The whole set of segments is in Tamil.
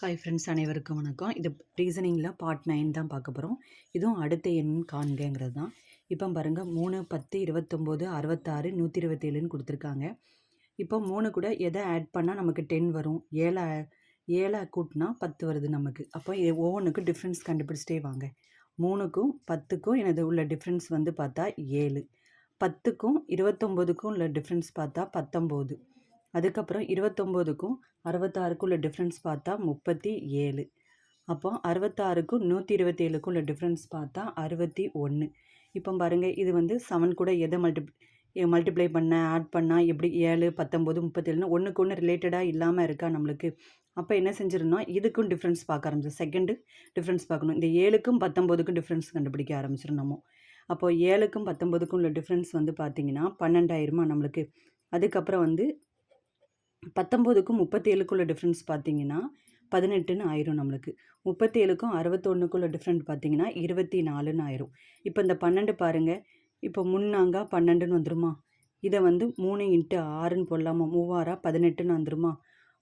ஹாய் ஃப்ரெண்ட்ஸ் அனைவருக்கும் வணக்கம். இது ரீசனிங்கில் பார்ட் நைன் தான் பார்க்க போகிறோம் இதுவும் அடுத்த எண் காண்கங்கிறது தான். இப்போ பாருங்கள் மூணு பத்து இருபத்தொம்போது அறுபத்தாறு நூற்றி இருபத்தேழுன்னு கொடுத்துருக்காங்க. இப்போ மூணு கூட எதை ஆட் பண்ணால் நமக்கு டென் வரும்? ஏழை ஏழை கூட்டினா பத்து வருது நமக்கு. அப்போ ஒவ்வொன்றுக்கும் டிஃப்ரென்ஸ் கண்டுபிடிச்சிட்டே வாங்க. மூணுக்கும் பத்துக்கும் எனது உள்ள டிஃப்ரென்ஸ் வந்து பார்த்தா ஏழு. பத்துக்கும் இருபத்தொம்போதுக்கும் உள்ள டிஃப்ரென்ஸ் பார்த்தா பத்தொம்போது. அதுக்கப்புறம் இருபத்தொம்போதுக்கும் அறுபத்தாறுக்கும் உள்ள டிஃப்ரென்ஸ் பார்த்தா முப்பத்தி ஏழு. அப்போ அறுபத்தாறுக்கும் நூற்றி இருபத்தி ஏழுக்கும் உள்ள டிஃப்ரென்ஸ் பார்த்தா அறுபத்தி ஒன்று. இப்போ பாருங்கள் இது வந்து செவன் கூட எதை மல்டி மல்டிப்ளை பண்ண ஆட் பண்ணால் எப்படி ஏழு பத்தொம்போது முப்பத்தேழுன்னு ஒன்றுக்கு ஒன்று ரிலேட்டடாக இல்லாமல் இருக்கா நம்மளுக்கு? அப்போ என்ன செஞ்சிருந்தோம் இதுக்கும் டிஃப்ரென்ஸ் பார்க்க ஆரம்பிச்சோம் செகண்டு டிஃப்ரென்ஸ் பார்க்கணும். இந்த ஏழுக்கும் பத்தொம்போதுக்கும் டிஃப்ரென்ஸ் கண்டுபிடிக்க ஆரம்பிச்சிருந்தோமோ அப்போது ஏழுக்கும் பத்தொம்போதுக்கும் உள்ள டிஃப்ரென்ஸ் வந்து பார்த்திங்கன்னா பன்னெண்டாயிரமா நம்மளுக்கு? அதுக்கப்புறம் வந்து பத்தொம்போதுக்கும் முப்பத்தேழுக்குள்ள டிஃப்ரென்ஸ் பார்த்தீங்கன்னா பதினெட்டுன்னு ஆயிரும் நம்மளுக்கு. முப்பத்தேழுக்கும் அறுபத்தொன்றுக்குள்ள டிஃப்ரெண்ட் பார்த்தீங்கன்னா இருபத்தி நாலுன்னு ஆயிரும். இப்போ இந்த பன்னெண்டு பாருங்கள் இப்போ முன்னாங்கா பன்னெண்டுன்னு வந்துருமா? இதை வந்து மூணு இன்ட்டு ஆறுன்னு போடலாமா? மூவாரா பதினெட்டுன்னு வந்துருமா?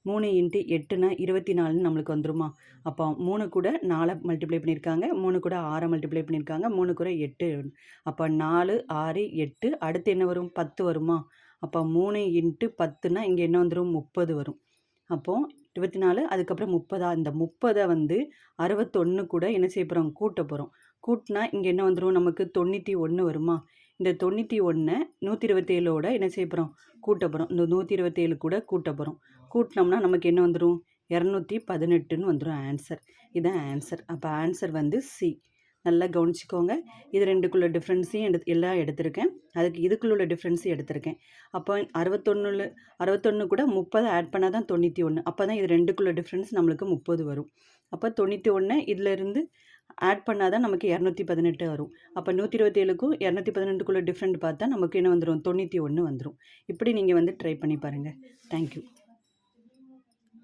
மூணு இன்ட்டு எட்டுனா இருபத்தி நாலுன்னு நம்மளுக்கு வந்துருமா? அப்போ மூணு கூட நாலை மல்டிப்ளை பண்ணியிருக்காங்க. மூணு கூட ஆறை மல்டிப்ளை பண்ணியிருக்காங்க. மூணு கூட எட்டு. அப்போ நாலு ஆறு எட்டு. அடுத்து என்ன வரும்? பத்து வருமா? அப்போ மூணு இன்ட்டு பத்துனா இங்கே என்ன வந்துடும் முப்பது வரும். அப்போது இருபத்தி நாலு அதுக்கப்புறம் முப்பதா இந்த முப்பதை வந்து அறுபத்தொன்று கூட என்ன செய்ய போகிறோம் கூட்ட போகிறோம் கூட்டினா இங்கே என்ன வந்துடும் நமக்கு தொண்ணூற்றி ஒன்று வருமா? இந்த தொண்ணூற்றி ஒன்றை நூற்றி இருபத்தேழோட என்ன செய்ய போகிறோம் கூட்ட போகிறோம் இந்த நூற்றி இருபத்தேழு கூட கூட்ட போகிறோம் கூட்டினோம்னா நமக்கு என்ன வந்துடும் இரநூத்தி பதினெட்டுன்னு வந்துடும் ஆன்சர். இதுதான் ஆன்சர். அப்போ ஆன்சர் வந்து சி. நல்லா கவனிச்சிக்கோங்க. இது ரெண்டுக்குள்ள டிஃப்ரென்ஸையும் எடுத்து எல்லாம் எடுத்திருக்கேன். அதுக்கு இதுக்குள்ள உள்ள டிஃப்ரென்ஸையும் எடுத்திருக்கேன். அப்போ அறுபத்தொன்னுல அறுபத்தொன்று கூட முப்பது ஆட் பண்ணால் தான் தொண்ணூற்றி ஒன்று அப்போ தான் இது ரெண்டுக்குள்ள டிஃப்ரென்ஸ் நம்மளுக்கு முப்பது வரும். அப்போ தொண்ணூற்றி ஒன்று இதிலேருந்து ஆட் பண்ணால் தான் நமக்கு இரநூத்தி பதினெட்டு வரும். அப்போ நூற்றி இருபத்தேழுக்கும் இரநூத்தி பதினெட்டுக்குள்ளே டிஃப்ரெண்ட் பார்த்தா நமக்கு என்ன வந்துடும் தொண்ணூற்றி ஒன்று வந்துடும் இப்படி நீங்கள் வந்து ட்ரை பண்ணி பாருங்கள் தேங்க்யூ